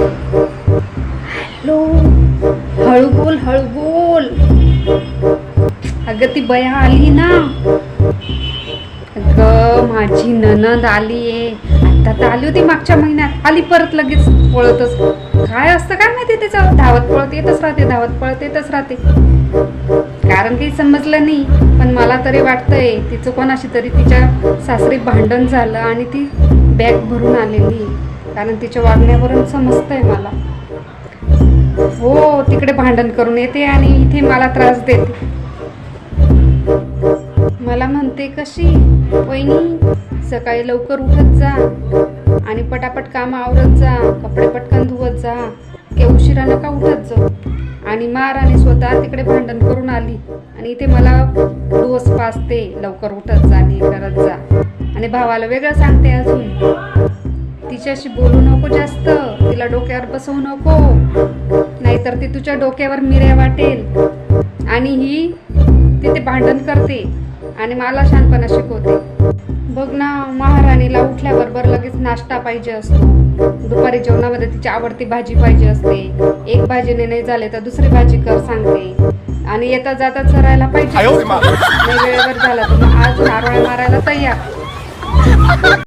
Hello. हळू बोल हळू बोल अगं ती बया आली ना. अगं माझी ननद आली आहे आता तर आली होती मागच्या महिन्यात. आली परत लगेच पळतच. काय असतं काय माहिती त्याचं धावत पळत येतच राहते धावत पळत येतच राहते. कारण काही समजलं नाही पण मला तरी वाटतंय तिचं कोणाशी तरी तिच्या सासरी भांडण झालं आणि ती बॅग भरून आलेली कारण तिच्या वागण्यावरून समजतंय मला. हो तिकडे भांडण करून येते आणि इथे मला त्रास देते. मला म्हणते कशी? वहिनी सकाळी लवकर उठत जा आणि पटापट काम आवरत जा कपडे पटकन धुवत जा के उशिरा नका उठत जाऊ. आणि मार आणि स्वतः तिकडे भांडण करून आली आणि इथे मला डोस पाचते लवकर उठत जा आणि करत जा. आणि भावाला वेगळं सांगते अजून. तिच्याशी बोलू नको जास्त. तिला डोक्यावर बसवू नको. नाहीतर ती तुझ्या डोक्यावर मिऱ्या वाटेल. आणि ही तिथे भांडण करते आणि मला शांतपणा शिकवते. बघ ना महाराणीला उठल्याबरोबर लगेच नाश्ता पाहिजे असतो. दुपारी जेवणामध्ये तिची आवडती भाजी पाहिजे असते. एक भाजीने नाही झाले तर दुसरी भाजी कर सांगते. आणि येता जाता चरायला पाहिजे वेळेवर झाला तर मग आज नारळ मारायला तयार.